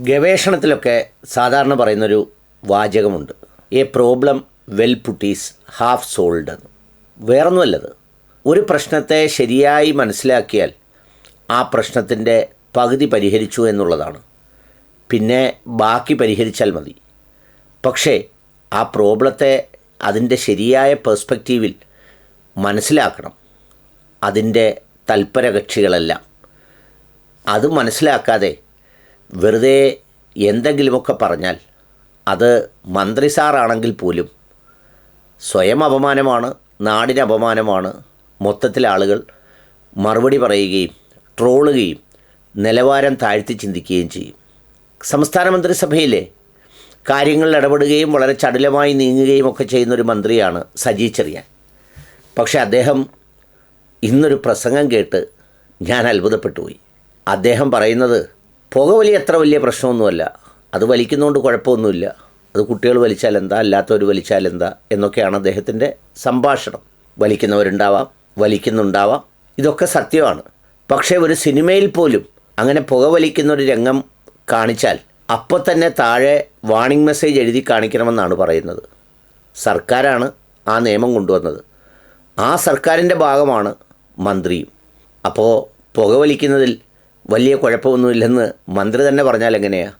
ഗവേഷണത്തിലൊക്കെ സാധാരണ പറയുന്നൊരു വാചകമുണ്ട്. A problem well put is half solved എന്ന്. വേറൊന്നുമല്ലത്. ഒരു പ്രശ്നത്തെ ശരിയായി മനസ്സിലാക്കിയാൽ ആ പ്രശ്നത്തിന്റെ പകുതി പരിഹരിച്ചു എന്നുള്ളതാണ്. പിന്നെ ബാക്കി പരിഹരിച്ചാൽ മതി. പക്ഷേ ആ പ്രോബ്ലത്തെ അതിന്റെ ശരിയായ പേഴ്സ്പെക്റ്റീവിൽ മനസ്സിലാക്കണം. അതിന്റെ തൽപരകക്ഷികളെല്ലാം. അത് മനസ്സിലാക്കാതെ വെറുതെ എന്തെങ്കിലുമൊക്കെ പറഞ്ഞാൽ അത് മന്ത്രി സാറാണെങ്കിൽ പോലും സ്വയം അപമാനമാണ് നാടിന് അപമാനമാണ്. മൊത്തത്തിൽ ആളുകൾ മറുപടി പറയുകയും ട്രോളുകയും നിലവാരം താഴ്ത്തി ചിന്തിക്കുകയും ചെയ്യും. സംസ്ഥാന മന്ത്രിസഭയിലെ കാര്യങ്ങളിൽ ഇടപെടുകയും വളരെ ചടുലമായി നീങ്ങുകയും ഒക്കെ ചെയ്യുന്നൊരു മന്ത്രിയാണ് സജി ചെറിയാൻ. പക്ഷേ അദ്ദേഹം ഇന്നൊരു പ്രസംഗം കേട്ട് ഞാൻ അത്ഭുതപ്പെട്ടു പോയി. അദ്ദേഹം പറയുന്നത് പുകവലി അത്ര വലിയ പ്രശ്നമൊന്നുമല്ല. അത് വലിക്കുന്നതുകൊണ്ട് കുഴപ്പമൊന്നുമില്ല. അത് കുട്ടികൾ വലിച്ചാൽ എന്താ അല്ലാത്തവർ വലിച്ചാൽ എന്താ എന്നൊക്കെയാണ് അദ്ദേഹത്തിന്റെ സംഭാഷണം. വലിക്കുന്നവരുണ്ടാവാം വലിക്കുന്നുണ്ടാവാം ഇതൊക്കെ സത്യമാണ്. പക്ഷേ ഒരു സിനിമയിൽ പോലും അങ്ങനെ പുകവലിക്കുന്ന ഒരു രംഗം കാണിച്ചാൽ അപ്പോൾ തന്നെ താഴെ വാണിംഗ് മെസ്സേജ് എഴുതി കാണിക്കണമെന്നാണ് പറയുന്നത്. സർക്കാരാണ് ആ നിയമം കൊണ്ടുവന്നത്. ആ സർക്കാരിന്റെ ഭാഗമാണ് മന്ത്രിയും. അപ്പോൾ പുകവലിക്കുന്നതിൽ വലിയ കുഴപ്പമൊന്നുമില്ലെന്ന് മന്ത്രി തന്നെ പറഞ്ഞാൽ എങ്ങനെയാണ്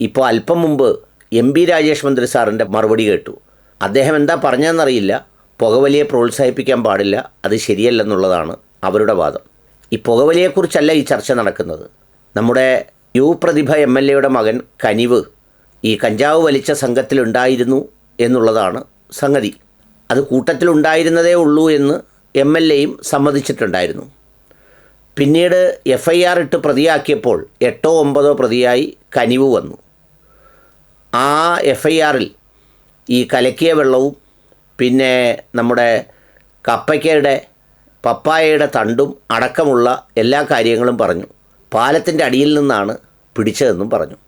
ഇപ്പോൾ അല്പം മുമ്പ് എം പി രാജേഷ് മന്ത്രി സാറിന്റെ മറുപടി കേട്ടു. അദ്ദേഹം എന്താ പറഞ്ഞതെന്നറിയില്ല. പുകവലിയെ പ്രോത്സാഹിപ്പിക്കാൻ പാടില്ല. അത് ശരിയല്ലെന്നുള്ളതാണ് അവരുടെ വാദം. ഈ പുകവലിയെക്കുറിച്ചല്ല ഈ ചർച്ച നടക്കുന്നത്. നമ്മുടെ യു പ്രതിഭ എം എൽ എയുടെ മകൻ കനിവ് ഈ കഞ്ചാവ് വലിച്ച സംഘത്തിലുണ്ടായിരുന്നു എന്നുള്ളതാണ് സംഗതി. അത് കൂട്ടത്തിലുണ്ടായിരുന്നതേ ഉള്ളൂ എന്ന് എം എൽ എയും സമ്മതിച്ചിട്ടുണ്ടായിരുന്നു. പിന്നീട് എഫ് ഐ ആർ ഇട്ട് പ്രതിയാക്കിയപ്പോൾ എട്ടോ ഒമ്പതോ പ്രതിയായി കനിവ് വന്നു. ആ എഫ് ഐ ആറിൽ ഈ കലക്കിയ വെള്ളവും പിന്നെ നമ്മുടെ കപ്പയ്ക്കയുടെ പപ്പായയുടെ തണ്ടും അടക്കമുള്ള എല്ലാ കാര്യങ്ങളും പറഞ്ഞു. പാലത്തിന്റെ അടിയിൽ നിന്നാണ് പിടിച്ചതെന്നും പറഞ്ഞു.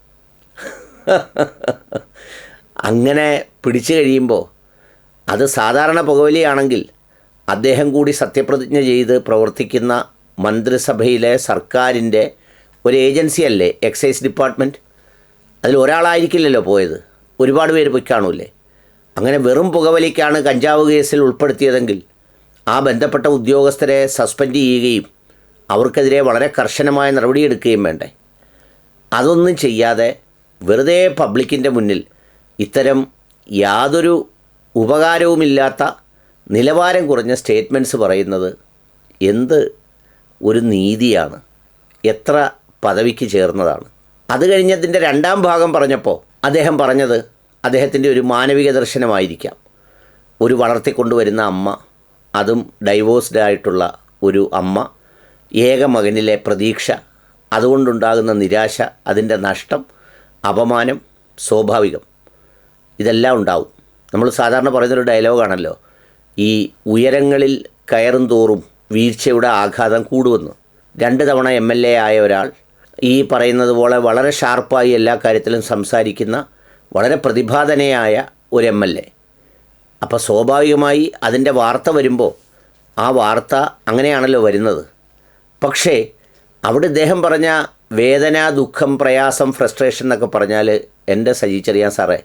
അങ്ങനെ പിടിച്ചു കഴിയുമ്പോൾ അത് സാധാരണ പുകവലിയാണെങ്കിൽ അദ്ദേഹം കൂടി സത്യപ്രതിജ്ഞ ചെയ്ത് പ്രവർത്തിക്കുന്ന മന്ത്രിസഭയിലെ സർക്കാരിന്റെ ഒരു ഏജൻസി അല്ലേ എക്സൈസ് ഡിപ്പാർട്ട്മെന്റ്? അതിൽ ഒരാളായിരിക്കില്ലല്ലോ പോയത്. ഒരുപാട് പേര് പോയി കാണൂലേ അങ്ങനെ വെറും പുകവലിക്കാണ് കഞ്ചാവ് കേസിൽ ഉൾപ്പെടുത്തിയതെങ്കിൽ ആ ബന്ധപ്പെട്ട ഉദ്യോഗസ്ഥരെ സസ്പെൻഡ് ചെയ്യുകയും അവർക്കെതിരെ വളരെ കർശനമായ നടപടിയെടുക്കുകയും വേണ്ടേ? അതൊന്നും ചെയ്യാതെ വെറുതെ പബ്ലിക്കിന്റെ മുന്നിൽ ഇത്തരം യാതൊരു ഉപകാരവുമില്ലാത്ത നിലവാരം കുറഞ്ഞ സ്റ്റേറ്റ്മെന്റ്സ് പറയുന്നത് എന്ത് ഒരു നീതിയാണ്. എത്ര പദവിക്ക് ചേർന്നതാണ്. അത് കഴിഞ്ഞതിന്റെ രണ്ടാം ഭാഗം പറഞ്ഞപ്പോൾ അദ്ദേഹം പറഞ്ഞത് അദ്ദേഹത്തിന്റെ ഒരു മാനവിക ദർശനമായിരിക്കാം. ഒരു വളർത്തിക്കൊണ്ടുവരുന്ന അമ്മ അതും ഡൈവോഴ്സ്ഡ് ആയിട്ടുള്ള ഒരു അമ്മ ഏക മകനിലെ പ്രതീക്ഷ അതുകൊണ്ടുണ്ടാകുന്ന നിരാശ അതിന്റെ നഷ്ടം അപമാനം സ്വാഭാവികം ഇതെല്ലാം ഉണ്ടാവും. നമ്മൾ സാധാരണ പറയുന്നൊരു ഡയലോഗാണല്ലോ ഈ ഉയരങ്ങളിൽ കയറും തോറും വീഴ്ചയുടെ ആഘാതം കൂടുവന്നു. രണ്ട് തവണ എം എൽ എ ആയ ഒരാൾ ഈ പറയുന്നത് പോലെ വളരെ ഷാർപ്പായി എല്ലാ കാര്യത്തിലും സംസാരിക്കുന്ന വളരെ പ്രതിഭാതനയായ ഒരു എം എൽ എ അപ്പോൾ സ്വാഭാവികമായി അതിന്റെ വാർത്ത വരുമ്പോൾ ആ വാർത്ത അങ്ങനെയാണല്ലോ വരുന്നത്. പക്ഷേ അവിടെ ഇദ്ദേഹം പറഞ്ഞ വേദന ദുഃഖം പ്രയാസം ഫ്രസ്ട്രേഷൻ എന്നൊക്കെ പറഞ്ഞാൽ എന്റെ സജീച്ചറിയാൻ സാറേ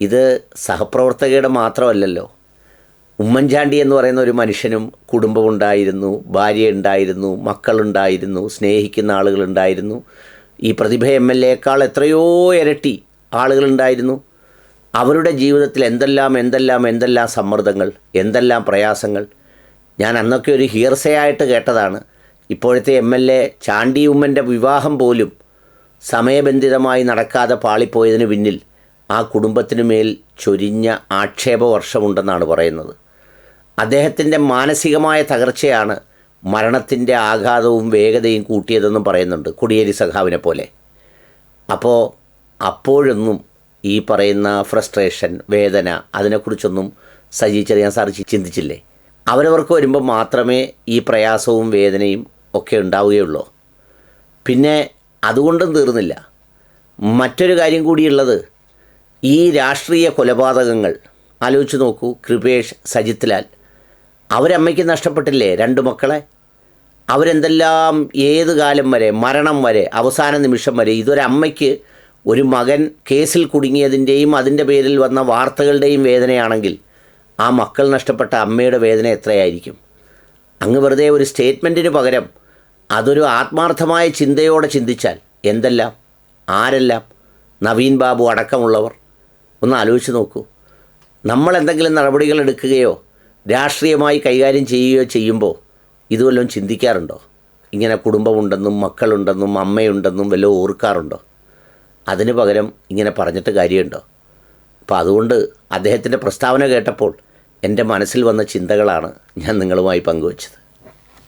ഇത് സഹപ്രവർത്തകയുടെ മാത്രമല്ലല്ലോ. ഉമ്മൻചാണ്ടി എന്ന് പറയുന്ന ഒരു മനുഷ്യനും കുടുംബമുണ്ടായിരുന്നു ഭാര്യ ഉണ്ടായിരുന്നു മക്കളുണ്ടായിരുന്നു സ്നേഹിക്കുന്ന ആളുകളുണ്ടായിരുന്നു. ഈ പ്രതിഭ എം എൽ എക്കാൾ എത്രയോ ഇരട്ടി ആളുകളുണ്ടായിരുന്നു. അവരുടെ ജീവിതത്തിൽ എന്തെല്ലാം എന്തെല്ലാം എന്തെല്ലാം സമ്മർദ്ദങ്ങൾ എന്തെല്ലാം പ്രയാസങ്ങൾ. ഞാൻ അന്നൊക്കെ ഒരു ഹീർസേ ആയിട്ട് കേട്ടതാണ്. ഇപ്പോഴത്തെ എം എൽ എ ചാണ്ടി ഉമ്മന്റെ വിവാഹം പോലും സമയബന്ധിതമായി നടക്കാതെ പാളിപ്പോയതിന് പിന്നിൽ ആ കുടുംബത്തിനു മേൽ ചൊരിഞ്ഞ ആക്ഷേപവർഷമുണ്ടെന്നാണ് പറയുന്നത്. അദ്ദേഹത്തിന്റെ മാനസികമായ തകർച്ചയാണ് മരണത്തിന്റെ ആഘാതവും വേഗതയും കൂട്ടിയതെന്നും പറയുന്നുണ്ട് കൊടിയേരി സഖാവിനെ പോലെ. അപ്പോൾ അപ്പോഴൊന്നും ഈ പറയുന്ന ഫ്രസ്ട്രേഷൻ വേദന അതിനെക്കുറിച്ചൊന്നും സജി ചെറിയാൻ സാർ ചിന്തിച്ചില്ലേ? അവരവർക്ക് വരുമ്പോൾ മാത്രമേ ഈ പ്രയാസവും വേദനയും ഒക്കെ ഉണ്ടാവുകയുള്ളൂ. പിന്നെ അതുകൊണ്ടും തീർന്നില്ല. മറ്റൊരു കാര്യം കൂടിയുള്ളത് ഈ രാഷ്ട്രീയ കൊലപാതകങ്ങൾ. ആലോചിച്ച് നോക്കൂ കൃപേഷ് സജിത് ലാൽ അവരമ്മയ്ക്ക് നഷ്ടപ്പെട്ടില്ലേ രണ്ട് മക്കളെ? അവരെന്തെല്ലാം ഏത് കാലം വരെ മരണം വരെ അവസാന നിമിഷം വരെ ഇതൊരമ്മയ്ക്ക് ഒരു മകൻ കേസിൽ കുടുങ്ങിയതിന്റെയും അതിന്റെ പേരിൽ വന്ന വാർത്തകളുടെയും വേദനയാണെങ്കിൽ ആ മക്കൾ നഷ്ടപ്പെട്ട അമ്മയുടെ വേദന എത്രയായിരിക്കും? അങ്ങ് വെറുതെ ഒരു സ്റ്റേറ്റ്മെന്റിന് പകരം അതൊരു ആത്മാർത്ഥമായ ചിന്തയോടെ ചിന്തിച്ചാൽ എന്തെല്ലാം? ആരെല്ലാം? നവീൻ ബാബു അടക്കമുള്ളവർ. ഒന്ന് ആലോചിച്ച് നോക്കൂ. നമ്മൾ എന്തെങ്കിലും നടപടികൾ എടുക്കുകയോ രാഷ്ട്രീയമായി കൈകാര്യം ചെയ്യുകയോ ചെയ്യുമ്പോൾ ഇതുവല്ലതും ചിന്തിക്കാറുണ്ടോ? ഇങ്ങനെ കുടുംബമുണ്ടെന്നും മക്കളുണ്ടെന്നും അമ്മയുണ്ടെന്നും വല്ലതും ഓർക്കാറുണ്ടോ? അതിന് പകരം ഇങ്ങനെ പറഞ്ഞിട്ട് കാര്യമുണ്ടോ? അപ്പോൾ അതുകൊണ്ട് അദ്ദേഹത്തിന്റെ പ്രസ്താവന കേട്ടപ്പോൾ എന്റെ മനസ്സിൽ വന്ന ചിന്തകളാണ് ഞാൻ നിങ്ങളുമായി പങ്കുവച്ചത്.